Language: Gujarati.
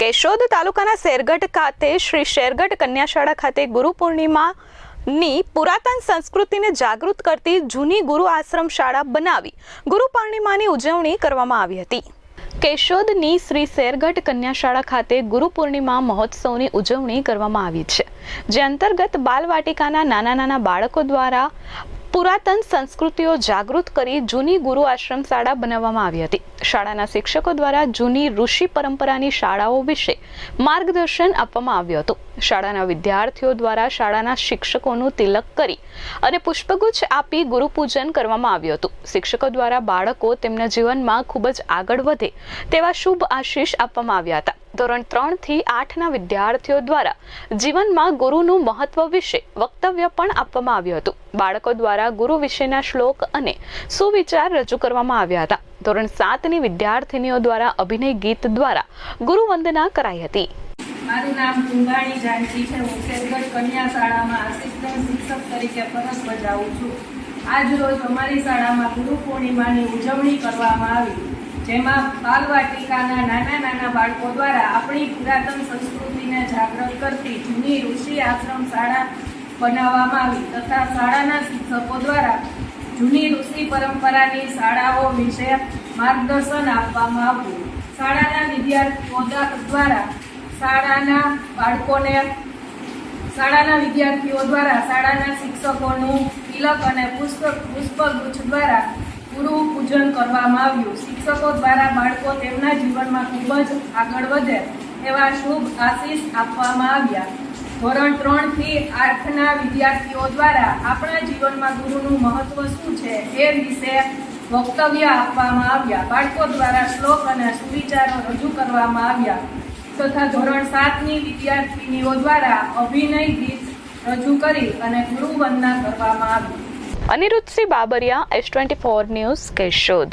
કેશોદ તાલુકાના શેરગઢ ખાતે શ્રી શેરગઢ કન્યાશાળા ખાતે ગુરુ પૂર્ણિમાની પુરાતન સંસ્કૃતિને જાગૃત કરતી જૂની ગુરુ આશ્રમ શાળા બનાવી ગુરુ પૂર્ણિમાની ઉજવણી કરવામાં આવી હતી. કેશોદની શ્રી શેરગઢ કન્યાશાળા ખાતે ગુરુ પૂર્ણિમા મહોત્સવની ઉજવણી કરવામાં આવી છે. જે અંતર્ગત બાલવાટિકાના નાના નાના બાળકો દ્વારા પુરાતન સંસ્કૃતિઓ જાગૃત કરી જૂની ગુરુ આશ્રમ શાળા બનાવવામાં આવી હતી. શાળાના શિક્ષકો દ્વારા જૂની ઋષિ પરંપરાની શાળાઓ વિશે માર્ગદર્શન આપવામાં આવ્યું હતું. શાળાના વિદ્યાર્થીઓ દ્વારા શાળાના શિક્ષકોનું તિલક કરી અને પુષ્પગુચ્છ આપી ગુરુપૂજન કરવામાં આવ્યું હતું. શિક્ષકો દ્વારા બાળકો તેમના જીવનમાં ખૂબ જ આગળ વધે તેવા શુભ આશીષ આપવામાં આવ્યા હતા. ધોરણ ત્રણથી આઠના વિદ્યાર્થીઓ દ્વારા જીવનમાં ગુરુનું મહત્વ વિશે વક્તવ્ય પણ આપવામાં આવ્યું હતું. બાળકો દ્વારા ગુરુ વિશેના શ્લોક અને સુવિચાર રજૂ કરવામાં આવ્યા હતા. ધોરણ સાતની વિદ્યાર્થીનીઓ દ્વારા અભિનય ગીત દ્વારા ગુરુ વંદના કરાઈ હતી. મારું નામ કુંભાણી જાનકી છે. હું શેરગઢ કન્યા શાળામાં આસિસ્ટન્ટ શિક્ષક તરીકે ફરજ બજાવું છું. આજ રોજ અમારી શાળામાં ગુરુ પૂર્ણિમાની ઉજવણી કરવામાં આવી. જેમાં બાલવાટિકાના નાના નાના બાળકો દ્વારા આપણી પુરાતન સંસ્કૃતિને જાગૃત કરતી જૂની ઋષિ આશ્રમ શાળા બનાવવામાં આવી તથા શાળાના શિક્ષકો દ્વારા જૂની ઋષિ પરંપરાની શાળાઓ વિશે માર્ગદર્શન આપવામાં આવ્યું. શાળાના વિદ્યાર્થીઓ દ્વારા શાળાના બાળકોને, શાળાના વિદ્યાર્થીઓ દ્વારા શાળાના શિક્ષકોનું તિલક અને પુષ્પ, પુષ્પગુચ્છ દ્વારા ગુરુ પૂજન કરવામાં આવ્યું. શિક્ષકો દ્વારા બાળકો તેમના જીવનમાં ખૂબ જ આગળ વધે એવા શુભ આશીષ આપવામાં આવ્યા. ધોરણ ત્રણથી આઠના વિદ્યાર્થીઓ દ્વારા આપણા જીવનમાં ગુરુનું મહત્વ શું છે એ વિશે વક્તવ્ય આપવામાં આવ્યા. બાળકો દ્વારા શ્લોક અને સુવિચારો રજૂ કરવામાં આવ્યા. તથા ધોરણ સાતની વિદ્યાર્થીનીઓ દ્વારા અભિનય ગીત રજૂ કરી અને ગુરુ વંદના કરવામાં આવી Anirudhsinh Babariya S twenty four news Keshod.